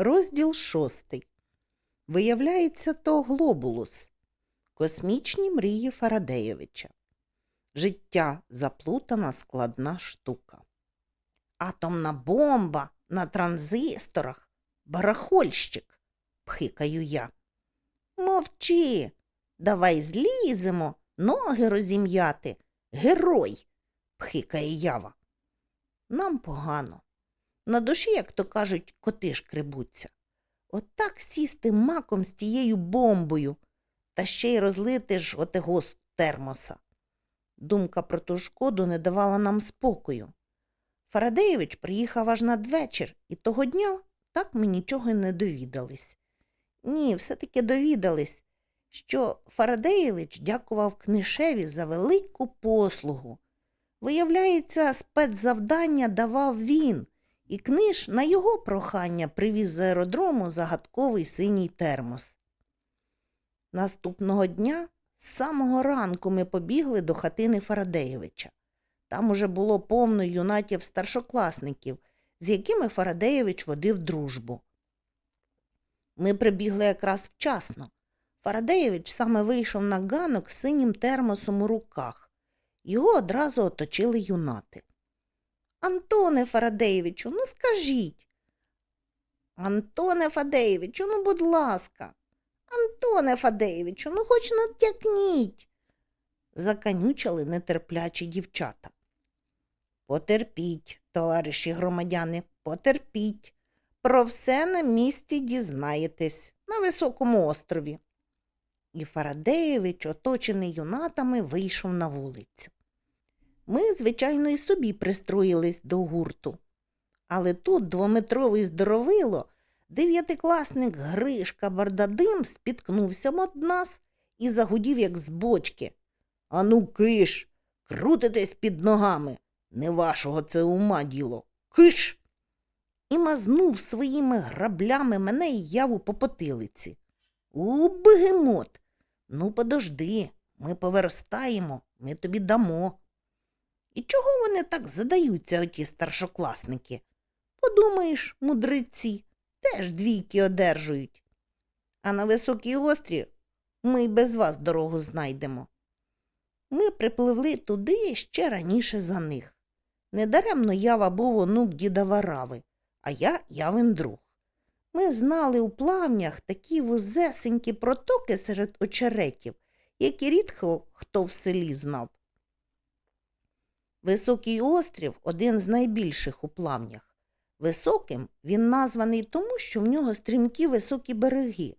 Розділ шостий. Виявляється, то глобулус. Космічні мрії Фарадеєвича. Життя заплутана складна штука. Атомна бомба на транзисторах. Барахольщик. пхикаю я. Мовчи. Давай зліземо, ноги розім'яти. Герой. пхикає ява. Нам погано. На душі, як то кажуть, коти шкребуться. Отак сісти маком з тією бомбою та ще й розлити ж отего з термоса. Думка про ту шкоду не давала нам спокою. Фарадеєвич приїхав аж надвечір, і того дня так ми нічого й не довідались. Ні, все-таки довідались, що Фарадеєвич дякував книшеві за велику послугу. Виявляється, спецзавдання давав він, і книж на його прохання привіз з аеродрому загадковий синій термос. Наступного дня з самого ранку ми побігли до хатини Фарадеєвича. Там уже було повно юнатів старшокласників, з якими Фарадеєвич водив дружбу. Ми прибігли якраз вчасно. Фарадеєвич саме вийшов на ганок з синім термосом у руках. Його одразу оточили юнати. Антоне Фарадеєвичу, ну скажіть. Антоне Фадеєвичу, ну будь ласка. Антоне Фадеєвичу, ну хоч натякніть. Заканючали нетерплячі дівчата. Потерпіть, товариші громадяни, потерпіть. Про все на місці дізнаєтесь на високому острові. І Фарадеєвич, оточений юнатами, вийшов на вулицю. Ми, звичайно, і собі пристроїлись до гурту. Але тут двометровий здоровило, дев'ятикласник Гришка Бардадим спіткнувся об нас і загудів, як з бочки. Ану, киш, крутитесь під ногами. Не вашого це ума діло. Киш. І мазнув своїми граблями мене і яву по потилиці. У, бегемот. Ну, подожди, ми поверстаємо, ми тобі дамо. І чого вони так задаються, оті старшокласники? Подумаєш, мудреці, теж двійки одержують. А на високий острів ми й без вас дорогу знайдемо. Ми припливли туди ще раніше за них. Недаремно ява був онук діда Варави, а я явин друг. Ми знали у плавнях такі вузесенькі протоки серед очеретів, які рідко хто в селі знав. Високий острів один з найбільших у плавнях. Високим він названий тому, що в нього стрімкі високі береги.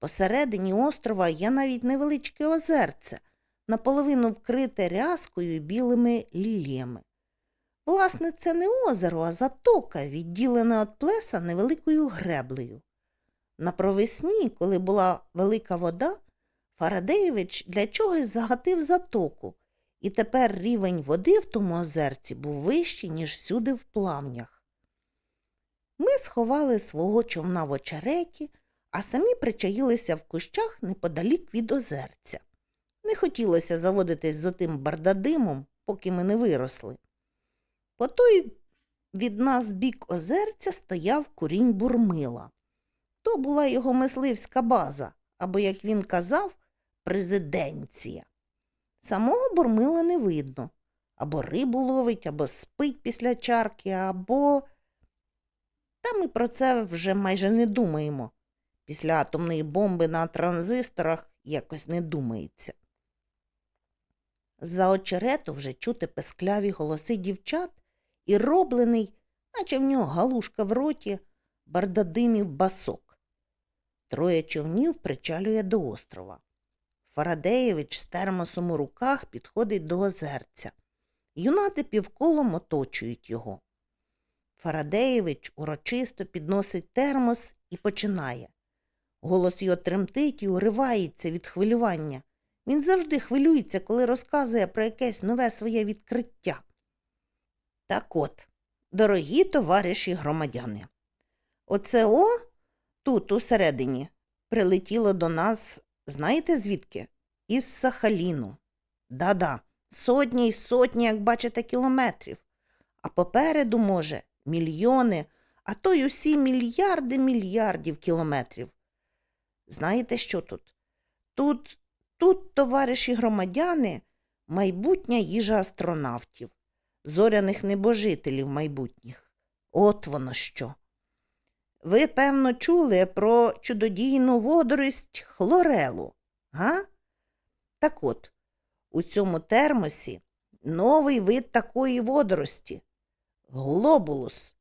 Посередині острова є навіть невеличке озерце, наполовину вкрите рязкою і білими ліліями. Власне, це не озеро, а затока, відділена від плеса невеликою греблею. На провесні, коли була велика вода, Фарадеєвич для чогось загатив затоку, і тепер рівень води в тому озерці був вищий, ніж всюди в плавнях. Ми сховали свого човна в очереті, а самі причаїлися в кущах неподалік від озерця. Не хотілося заводитись з отим бардадимом, поки ми не виросли. По той від нас бік озерця стояв курінь бурмила. То була його мисливська база, або, як він казав, президенція. Самого бурмила не видно. Або рибу ловить, або спить після чарки, або. Та ми про це вже майже не думаємо. Після атомної бомби на транзисторах якось не думається. За очерету вже чути пескляві голоси дівчат і роблений, наче в нього галушка в роті, бардадимів басок. Троє човнів причалює до острова. Фарадеєвич з термосом у руках підходить до озерця. Юнати півколом оточують його. Фарадеєвич урочисто підносить термос і починає. Голос його тремтить і уривається від хвилювання. Він завжди хвилюється, коли розказує про якесь нове своє відкриття. Так от, дорогі товариші громадяни, оце тут усередині прилетіло до нас, знаєте звідки? Із Сахаліну. Да-да, сотні й сотні, як бачите, кілометрів. А попереду, може, мільйони, а то й усі мільярди мільярдів кілометрів. Знаєте, що тут? Тут, тут, товариші громадяни, майбутня їжа астронавтів, зоряних небожителів майбутніх. От воно що. Ви, певно, чули про чудодійну водорость хлорелу, га? Так от, у цьому термосі новий вид такої водорості глобулус.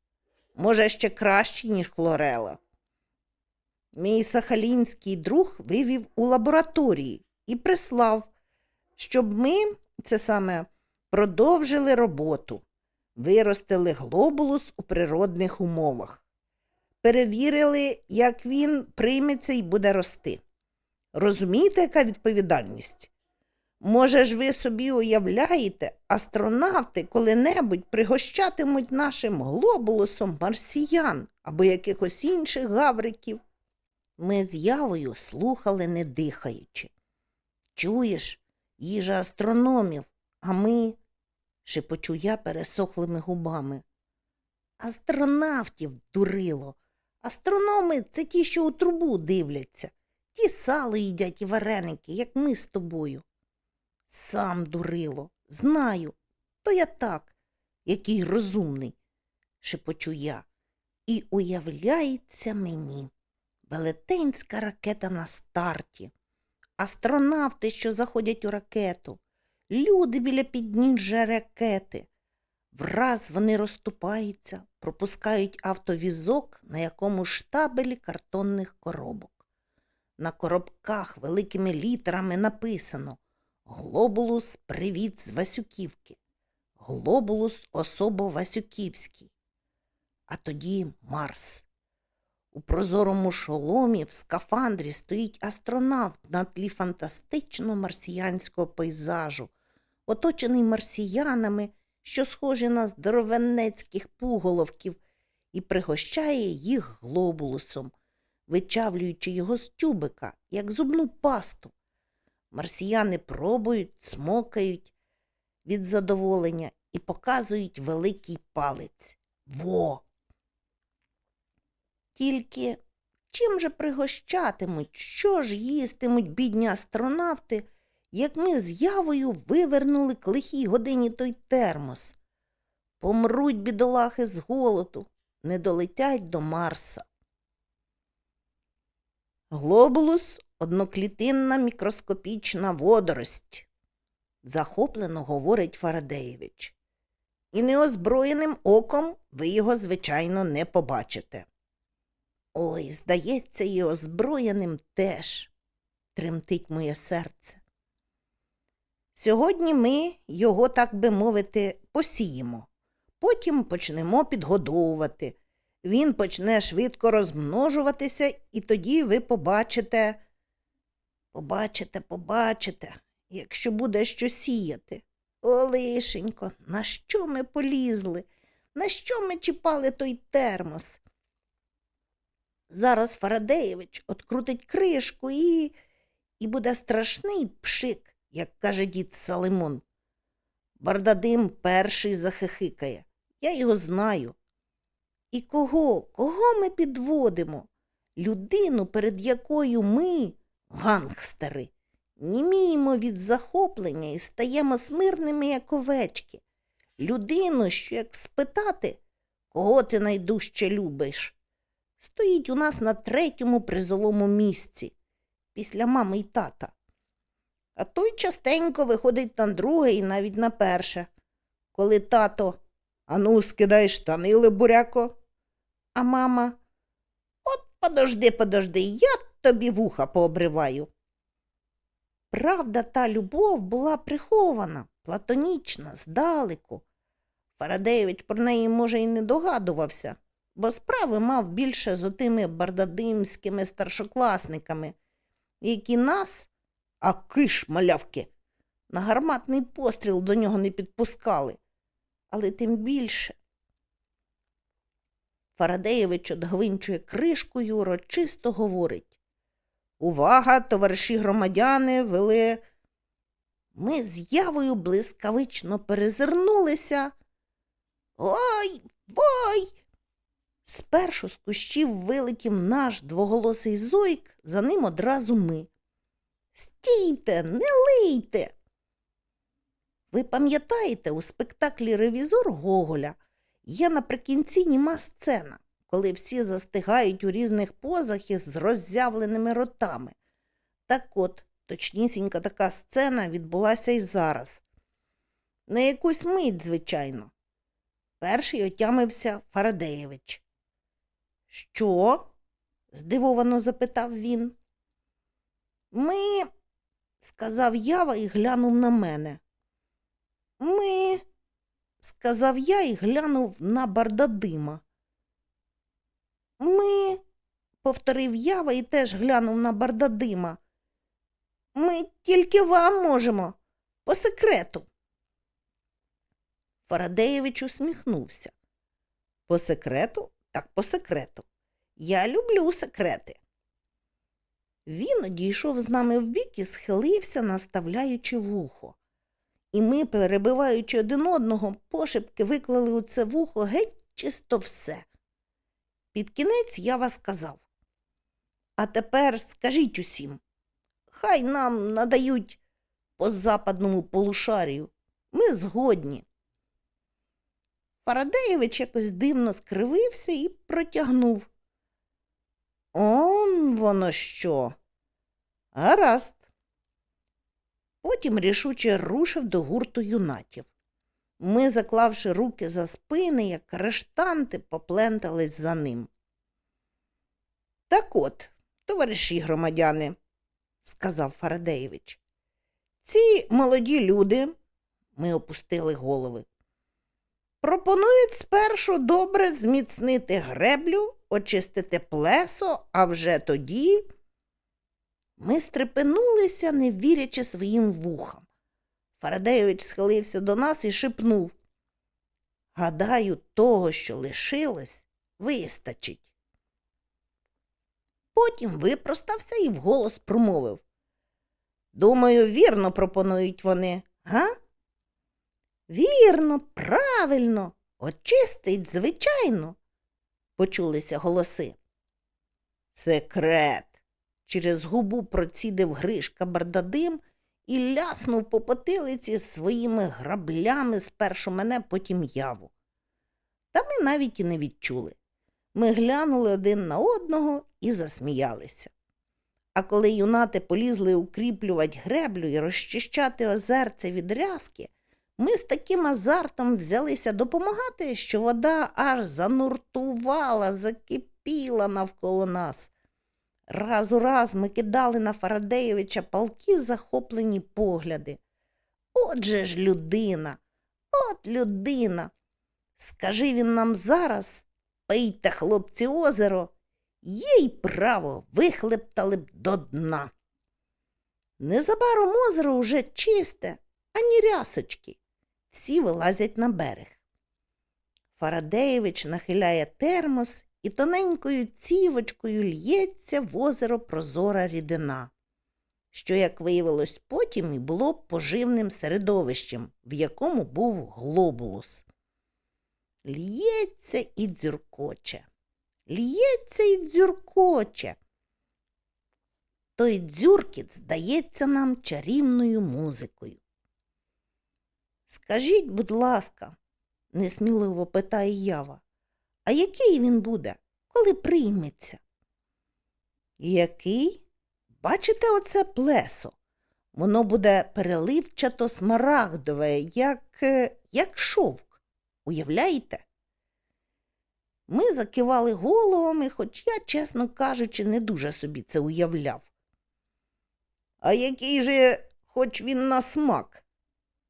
Може, ще кращий, ніж хлорела. Мій сахалінський друг вивів у лабораторії і прислав, щоб ми, це саме, продовжили роботу, виростили глобулус у природних умовах, перевірили, як він прийметься і буде рости. Розумієте, яка відповідальність? Може ж, ви собі уявляєте, астронавти коли-небудь пригощатимуть нашим глобулусом марсіян або якихось інших гавриків? Ми з явою слухали, не дихаючи. Чуєш, їжа астрономів, а ми, шепочу я пересохлими губами. Астронавтів, дурило. Астрономи це ті, що у трубу дивляться, ті сало їдять і вареники, як ми з тобою. Сам дурило, знаю, то я так, який розумний, шепочу я. І уявляється мені велетенська ракета на старті, астронавти, що заходять у ракету, люди біля підніжжя ракети. Враз вони розступаються, пропускають автовізок, на якому штабелі картонних коробок. На коробках великими літерами написано Глобулус привіт з Васюківки. Глобулус особо Васюківський. А тоді Марс. У прозорому шоломі в скафандрі стоїть астронавт на тлі фантастичного марсіянського пейзажу, оточений марсіянами, що схожі на здоровенецьких пуголовків, і пригощає їх глобулусом, вичавлюючи його з тюбика, як зубну пасту. Марсіяни пробують, смокають від задоволення і показують великий палець. Во! Тільки чим же пригощатимуть, що ж їстимуть бідні астронавти, як ми з явою вивернули к лихій годині той термос? Помруть бідолахи з голоду, не долетять до Марса. Глобулус одноклітинна мікроскопічна водорость, захоплено говорить Фарадеєвич. І неозброєним оком ви його, звичайно, не побачите. Ой, здається, і озброєним теж, тремтить моє серце. Сьогодні ми його, так би мовити, посіємо, потім почнемо підгодовувати. Він почне швидко розмножуватися, і тоді ви побачите, побачите, побачите, якщо буде що сіяти. О, лишенько, на що ми полізли? На що ми чіпали той термос? Зараз Фарадеєвич открутить кришку і. і буде страшний пшик, як каже дід Салимон. Бардадим перший захихикає. Я його знаю. І кого, кого ми підводимо? Людину, перед якою ми, гангстери, німіємо від захоплення і стаємо смирними, як овечки. Людину, що як спитати, кого ти найдужче любиш, стоїть у нас на третьому призовому місці після мами й тата. А той частенько виходить на друге і навіть на перше. Коли тато ану, скидай штани, либуряко. А мама, от подожди, подожди, я тобі вуха пообриваю. Правда, та любов була прихована, платонічна, здалеку. Фарадеєвич про неї, може, і не догадувався, бо справи мав більше з отими бардадимськими старшокласниками, які нас, а киш малявки, на гарматний постріл до нього не підпускали. Але тим більше. Фарадеєвич одгвинчує кришкою урочисто говорить. Увага, товариші громадяни, вели. Ми з явою блискавично перезирнулися. Ой, ой! Спершу з кущів вилетів наш двоголосий зойк, за ним одразу ми. Стійте, не лийте. Ви пам'ятаєте, у спектаклі Ревізор Гоголя є наприкінці німа сцена, коли всі застигають у різних позах із роззявленими ротами. Так от, точнісінька така сцена відбулася й зараз. На якусь мить, звичайно. Перший отямився Фарадеєвич. Що? здивовано запитав він. Ми, сказав Ява і глянув на мене. Ми, сказав я і глянув на Бардадима. Ми, повторив Ява і теж глянув на Бардадима. Ми тільки вам можемо, по секрету. Фарадеєвич усміхнувся. По секрету? Так по секрету. Я люблю секрети. Він одійшов з нами вбік і схилився, наставляючи вухо. І ми, перебиваючи один одного, пошепки виклали у це вухо геть чисто все. Під кінець я вас сказав. А тепер скажіть усім, хай нам надають по западному полушарію. Ми згодні. Фарадеєвич якось дивно скривився і протягнув. Он воно що? Гаразд. Потім рішуче рушив до гурту юнатів. Ми, заклавши руки за спини, як крештанти, поплентались за ним. Так от, товариші громадяни, сказав Фарадеєвич, ці молоді люди, ми опустили голови, пропонують спершу добре зміцнити греблю, очистити плесо, а вже тоді. Ми стрепенулися, не вірячи своїм вухам. Фарадеєвич схилився до нас і шепнув. Гадаю, того, що лишилось, вистачить. Потім випростався і вголос промовив. Думаю, вірно пропонують вони, га? Вірно, правильно, очистить, звичайно, почулися голоси. Секрет. Через губу процідив Гришка Бардадим і ляснув по потилиці своїми граблями спершу мене, потім яву. Та ми навіть і не відчули. Ми глянули один на одного і засміялися. А коли юнати полізли укріплювати греблю і розчищати озерце від рязки, ми з таким азартом взялися допомагати, що вода аж зануртувала, закипіла навколо нас. Раз у раз ми кидали на Фарадеєвича палки захоплені погляди. Отже ж людина, от людина. Скажи він нам зараз, пийте, хлопці, озеро, їй право вихлептали б до дна. Незабаром озеро уже чисте, ані рясочки. Всі вилазять на берег. Фарадеєвич нахиляє термос і тоненькою цівочкою л'ється в озеро прозора рідина, що, як виявилось потім, і було поживним середовищем, в якому був глобулус. Л'ється і дзюркоче, л'ється і дзюркоче. Той дзюркіт здається нам чарівною музикою. Скажіть, будь ласка, несміливо питає ява, а який він буде, коли прийметься? Який? Бачите оце плесо? Воно буде переливчато смарагдове, як, е, як шовк. Уявляєте? Ми закивали головами, хоч я, чесно кажучи, не дуже собі це уявляв. А який же, хоч він на смак,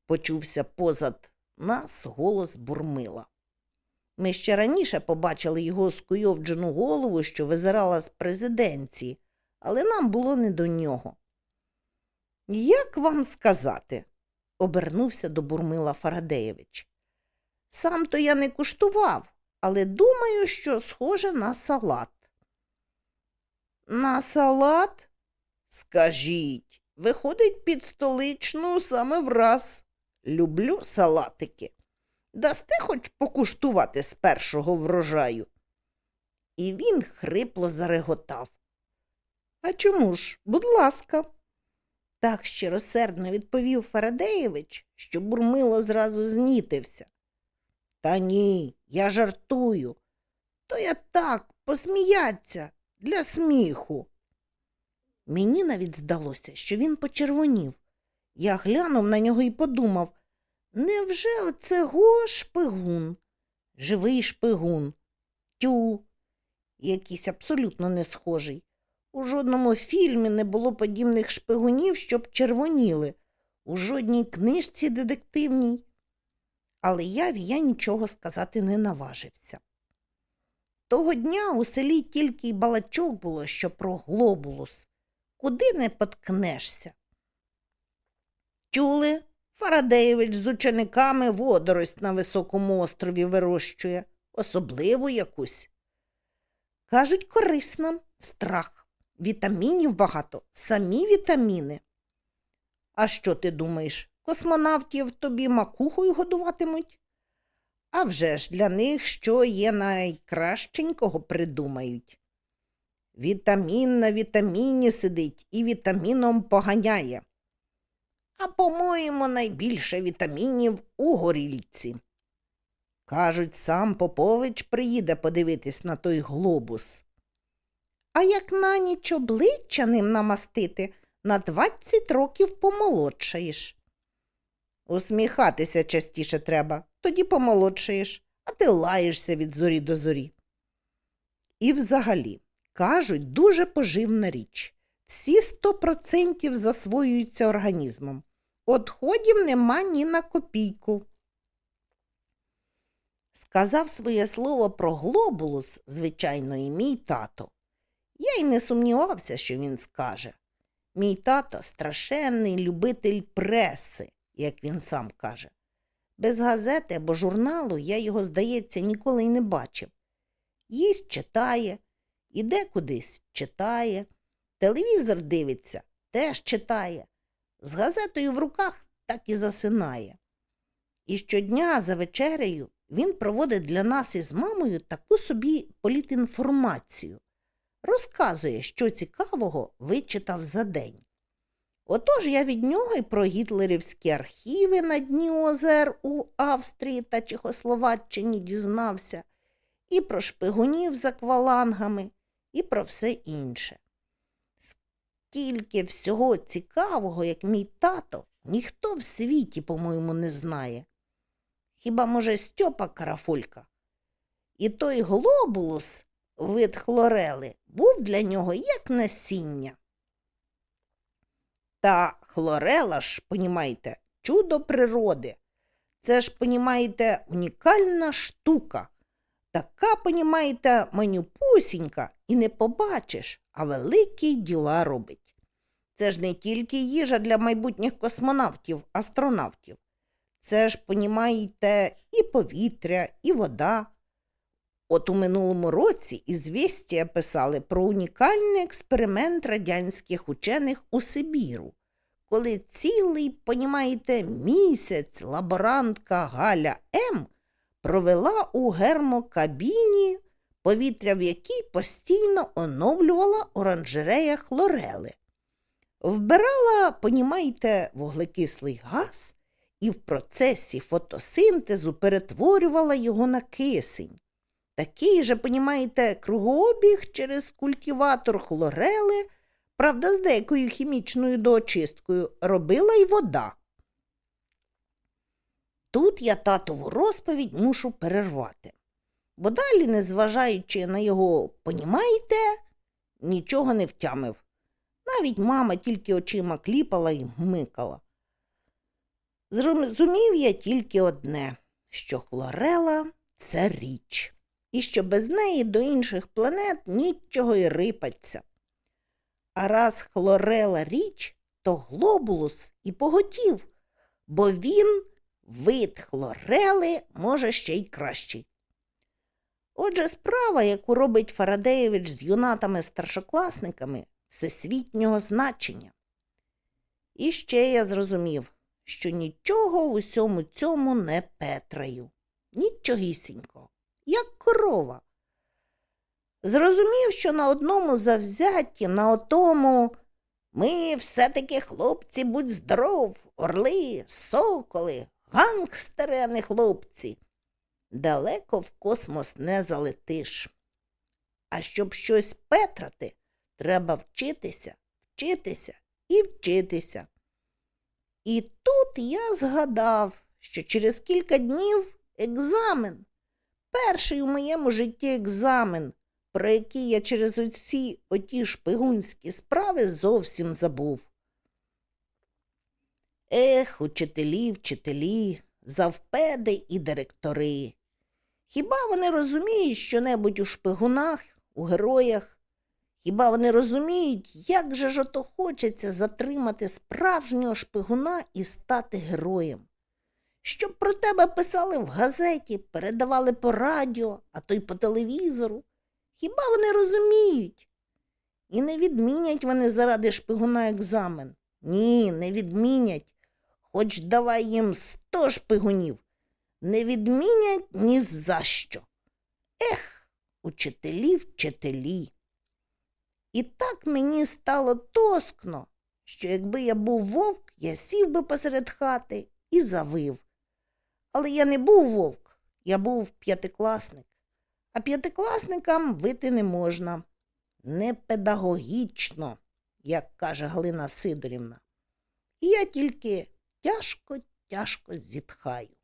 почувся позад нас голос бурмила. Ми ще раніше побачили його скуйовджену голову, що визирала з президенції, але нам було не до нього. Як вам сказати? обернувся до Бурмила Фарадеєвич. Сам то я не куштував, але думаю, що схоже на салат. На салат? Скажіть, виходить під столичну саме враз. Люблю салатики. Дасте хоч покуштувати з першого врожаю? і він хрипло зареготав. А чому ж, будь ласка. Так щиросердно відповів Фарадеєвич, що бурмило зразу знітився. Та ні, я жартую. То я так посміяться для сміху. Мені навіть здалося, що він почервонів. Я глянув на нього і подумав, невже оце го шпигун? Живий шпигун. Тю, якийсь абсолютно не схожий. У жодному фільмі не було подібних шпигунів, щоб червоніли, у жодній книжці детективній. Але яві я нічого сказати не наважився. Того дня у селі тільки й балачок було, що про глобулус. Куди не поткнешся? Чули, Фарадеєвич з учениками водорость на високому острові вирощує, особливу якусь. Кажуть, корисна страх. Вітамінів багато, самі вітаміни. А що ти думаєш, космонавтів тобі макухою годуватимуть? А вже ж для них що є найкращенького придумають. Вітамін на вітаміні сидить і вітаміном поганяє. А, по-моєму, найбільше вітамінів у горільці. Кажуть, сам Попович приїде подивитись на той глобус. А як на ніч обличчя ним намастити, на двадцять років помолодшаєш. Усміхатися частіше треба, тоді помолодшаєш, а ти лаєшся від зорі до зорі. І взагалі, кажуть, дуже поживна річ. Всі сто процентів засвоюються організмом. Отходів нема ні на копійку. Сказав своє слово про глобулус, звичайно, і мій тато. Я й не сумнівався, що він скаже. Мій тато страшенний любитель преси, як він сам каже. Без газети або журналу я його, здається, ніколи й не бачив. Їсть читає, іде кудись читає, телевізор дивиться, теж читає. З газетою в руках так і засинає. І щодня за вечерею він проводить для нас із мамою таку собі політінформацію розказує, що цікавого вичитав за день. Отож я від нього і про гітлерівські архіви на дні озер у Австрії та Чехословаччині дізнався, і про шпигунів за квалангами, і про все інше. Скільки всього цікавого, як мій тато, ніхто в світі, по-моєму, не знає. Хіба, може, Стьопа Карафулька? І той глобулус вид хлорели був для нього як насіння. Та хлорела ж, понімаєте, чудо природи. Це ж, понімаєте, унікальна штука. Така, понімаєте, манюпусінька і не побачиш, а великі діла робить. Це ж не тільки їжа для майбутніх космонавтів, астронавтів. Це ж, понімаєте, і повітря, і вода. От у минулому році ізвістія писали про унікальний експеримент радянських учених у Сибіру, коли цілий, понімаєте, місяць лаборантка Галя М. провела у гермокабіні, повітря в якій постійно оновлювала оранжерея хлорели. Вбирала, понімаєте, вуглекислий газ і в процесі фотосинтезу перетворювала його на кисень. Такий же, понімаєте, кругообіг через культиватор хлорели, правда, з деякою хімічною доочисткою, робила й вода. Тут я татову розповідь мушу перервати, бо далі, незважаючи на його понімаєте, нічого не втямив. Навіть мама тільки очима кліпала і микала. Зрозумів я тільки одне, що хлорела це річ і що без неї до інших планет нічого й рипаться. А раз хлорела річ, то глобулус і поготів, бо він, вид хлорели, може ще й кращий. Отже, справа, яку робить Фарадеєвич з юнатами-старшокласниками, всесвітнього значення. І ще я зрозумів, що нічого в усьому цьому не петраю, нічогісінького як корова. Зрозумів, що на одному завзятті, на отому ми все-таки хлопці, будь здоров, орли, соколи, гангстери, а хлопці. Далеко в космос не залетиш. А щоб щось петрати, треба вчитися, вчитися і вчитися. І тут я згадав, що через кілька днів екзамен. Перший у моєму житті екзамен, про який я через оці оті шпигунські справи зовсім забув. Ех, учителі, вчителі, завпеди і директори. Хіба вони розуміють що-небудь у шпигунах, у героях? Хіба вони розуміють, як же ж ото хочеться затримати справжнього шпигуна і стати героєм? Щоб про тебе писали в газеті, передавали по радіо, а то й по телевізору. Хіба вони розуміють? І не відмінять вони заради шпигуна екзамен. Ні, не відмінять. Хоч давай їм сто шпигунів. Не відмінять ні за що. Ех, учителі, вчителі. І так мені стало тоскно, що якби я був вовк, я сів би посеред хати і завив. Але я не був вовк, я був п'ятикласник. А п'ятикласникам вити не можна. Не педагогічно, як каже Галина Сидорівна. І я тільки тяжко, тяжко зітхаю.